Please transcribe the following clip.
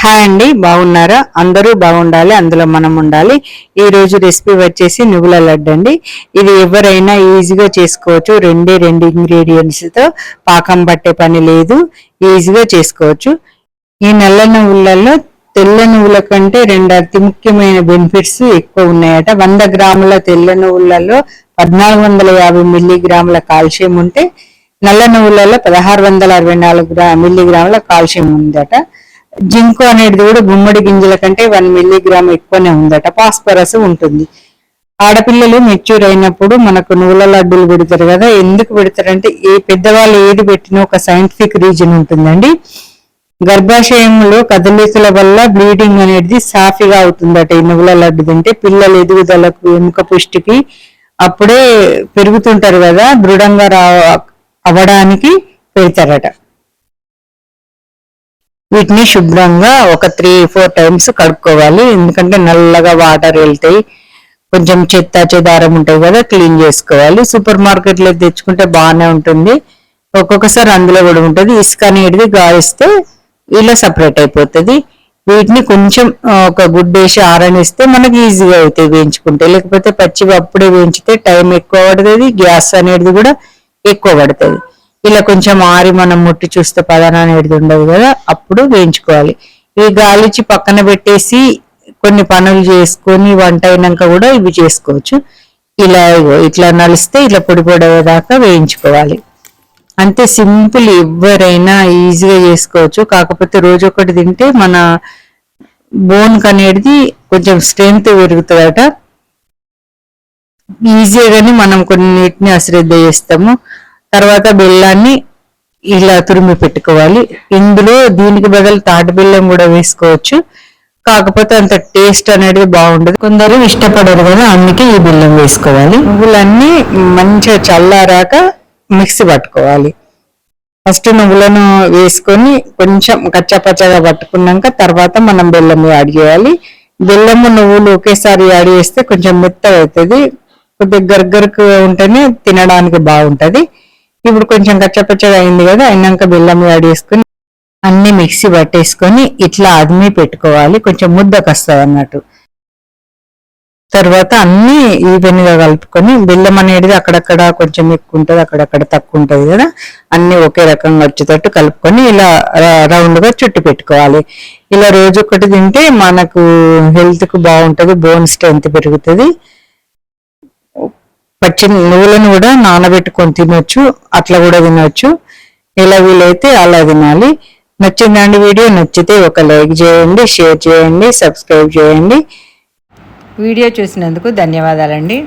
Hi అండి బాగున్నారా? అందరూ బాగుండాలి అందులో మనం ఉండాలి. ఈ రోజు రెసిపీ వచ్చేసి నువ్వుల లడ్డు అండి ఇది ఎవరైనా ఈజీగా చేసుకోవచ్చు. రెండే రెండు ఇంగ్రీడియంట్స్తో పాకం పట్టే పని లేదు. ఈజీగా చేసుకోవచ్చు. ఈ నల్ల నువ్వులలో తెల్ల నువ్వుల కంటే రెండు అతి ముఖ్యమైన బెనిఫిట్స్ ఎక్కువ ఉన్నాయట. వంద గ్రాముల తెల్ల నువ్వులలో పద్నాలుగు వందల యాభై మిల్లీగ్రాముల కాల్షియం ఉంటే నల్ల నువ్వులలో పదహారు వందల అరవై నాలుగు గ్రా మిల్లీగ్రాముల కాల్షియం ఉందట. జింకు అనేది కూడా గుమ్మడి గింజల కంటే వన్ మిల్లీగ్రామ్ ఎక్కువనే ఉందట. ఫాస్ఫరస్ ఉంటుంది. ఆడపిల్లలు మెచ్యూర్ అయినప్పుడు మనకు నువ్వుల లడ్డూలు పెడతారు కదా ఎందుకు పెడతారంటే ఏ పెద్దవాళ్ళు ఏది పెట్టినా ఒక సైంటిఫిక్ రీజన్ ఉంటుందండి. గర్భాశయంలో కదలికల వల్ల బ్లీడింగ్ అనేది సాఫీగా అవుతుందట ఈ నువ్వుల లడ్డు తింటే. పిల్లల ఎదుగుదలకు ఎముక పుష్టికి అప్పుడే పెరుగుతుంటారు కదా దృఢంగా రా అవ్వడానికి పెడతారట. వీటిని శుభ్రంగా ఒక త్రీ ఫోర్ టైమ్స్ కడుక్కోవాలి. ఎందుకంటే నల్లగా వాటర్ వెళ్తాయి. కొంచెం చెత్త చెదారం ఉంటాయి కదా క్లీన్ చేసుకోవాలి. సూపర్ మార్కెట్లో తెచ్చుకుంటే బాగానే ఉంటుంది. ఒక్కొక్కసారి అందులో కూడా ఉంటుంది. ఇసుక అనేది గాలిస్తే ఇలా సపరేట్ అయిపోతుంది. వీటిని కొంచెం ఒక గుడ్డ వేసి ఆరనిస్తే మనకి ఈజీగా అవుతాయి వేయించుకుంటే. లేకపోతే పచ్చివి అప్పుడే వేయించితే టైం ఎక్కువ పడుతుంది. గ్యాస్ అనేది కూడా ఎక్కువ పడుతుంది. ఇలా కొంచెం ఆరి మనం ముట్టి చూస్తే పదన అనేది ఉండదు కదా అప్పుడు వేయించుకోవాలి. ఇవి గాలిచి పక్కన పెట్టేసి కొన్ని పనులు చేసుకొని వంట అయినాక కూడా ఇవి చేసుకోవచ్చు. ఇలా ఇట్లా నలిస్తే ఇట్లా పొడి పొడేదాకా వేయించుకోవాలి. అంతే సింపుల్ ఎవరైనా ఈజీగా చేసుకోవచ్చు. కాకపోతే రోజు ఒకటి తింటే మన బోన్ అనేది కొంచెం స్ట్రెంగ్త్ పెరుగుతుందట. ఈజీగానే మనం కొన్నిటిని అశ్రద్ధ చేస్తాము. తర్వాత బెల్లాన్ని ఇలా తురిమి పెట్టుకోవాలి. ఇందులో దీనికి బదులు తాటి బెల్లం కూడా వేసుకోవచ్చు. కాకపోతే అంత టేస్ట్ అనేది బాగుండదు. కొందరు ఇష్టపడరు కదా అందుకే ఈ బెల్లం వేసుకోవాలి. నువ్వులన్నీ మంచిగా చల్లారాక మిక్సీ పట్టుకోవాలి. ఫస్ట్ నువ్వులను వేసుకొని కొంచెం కచ్చాపచ్చగా పట్టుకున్నాక తర్వాత మనం బెల్లం యాడ్ చేయాలి. బెల్లము నువ్వులు ఒకేసారి యాడ్ చేస్తే కొంచెం మెత్తగా అవుతుంది కొద్దిగా గర్గరకు ఉంటేనే తినడానికి బాగుంటుంది. ఇప్పుడు కొంచెం కచ్చపచ్చగా అయింది కదా అయినాక బెల్లం యాడ్ చేసుకొని అన్ని మిక్సీ పట్టేసుకొని ఇట్లా అదిమి పెట్టుకోవాలి. కొంచెం ముద్దకు వస్తుంది అన్నట్టు. తర్వాత అన్ని ఈవెన్గా కలుపుకొని బెల్లం అనేది అక్కడక్కడ కొంచెం ఎక్కువ ఉంటుంది అక్కడక్కడ తక్కువ ఉంటుంది కదా అన్ని ఒకే రకంగా వచ్చేటట్టు కలుపుకొని ఇలా రౌండ్గా చుట్టు పెట్టుకోవాలి. ఇలా రోజు ఒకటి తింటే మనకు హెల్త్కు బాగుంటుంది బోన్ స్ట్రెంత్ పెరుగుతుంది. పచ్చి నువ్వులను కూడా నానబెట్టుకొని తినొచ్చు అట్లా కూడా తినొచ్చు. ఎలా వీలైతే అలా తినాలి. నచ్చిందండి వీడియో నచ్చితే ఒక లైక్ చేయండి షేర్ చేయండి సబ్స్క్రైబ్ చేయండి. వీడియో చూసినందుకు ధన్యవాదాలండి.